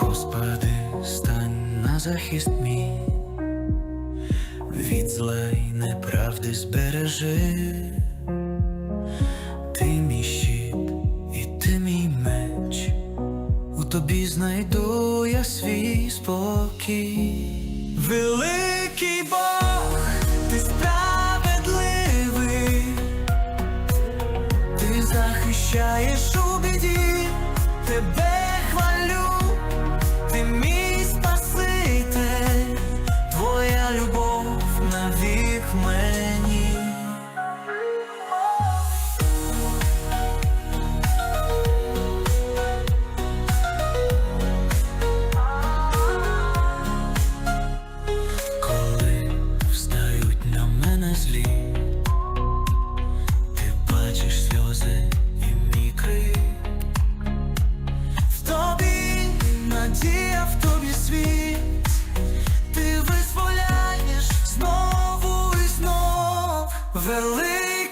Господи, стань на захист мій, від зла й неправди збережи, ти мій щит і ти мій меч, у тобі знайду я свій спокій. Великий Бог, ти справедливий, ти захищаєш у біді, тебе хвалю,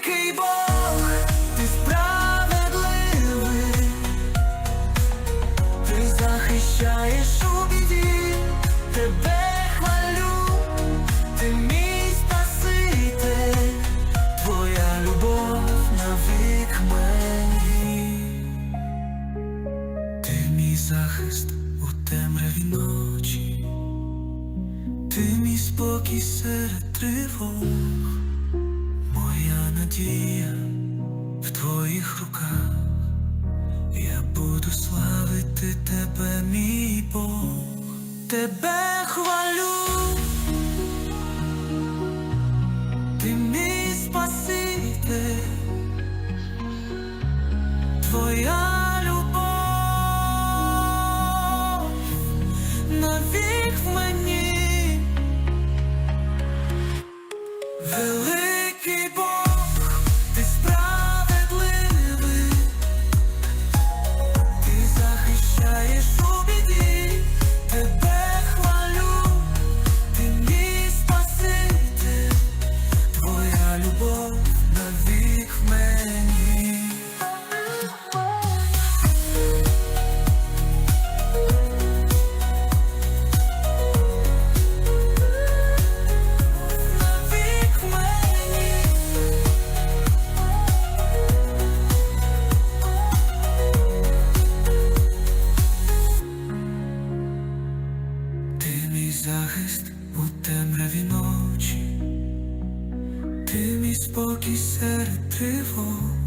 Великий Бог, ти справедливий, ти захищаєш у біді, тебе хвалю, ти мій спаситель, твоя любов навік мені. Ти мій захист у темряві ночі, ти мій спокій серед тривог, надія в твоїх руках, я буду славити тебе, мій Бог, тебе хвалю, ти мій спаситель. Твоя любов навік мені, великий Бог, у темряві ночі, ти мій спокій серед тривог,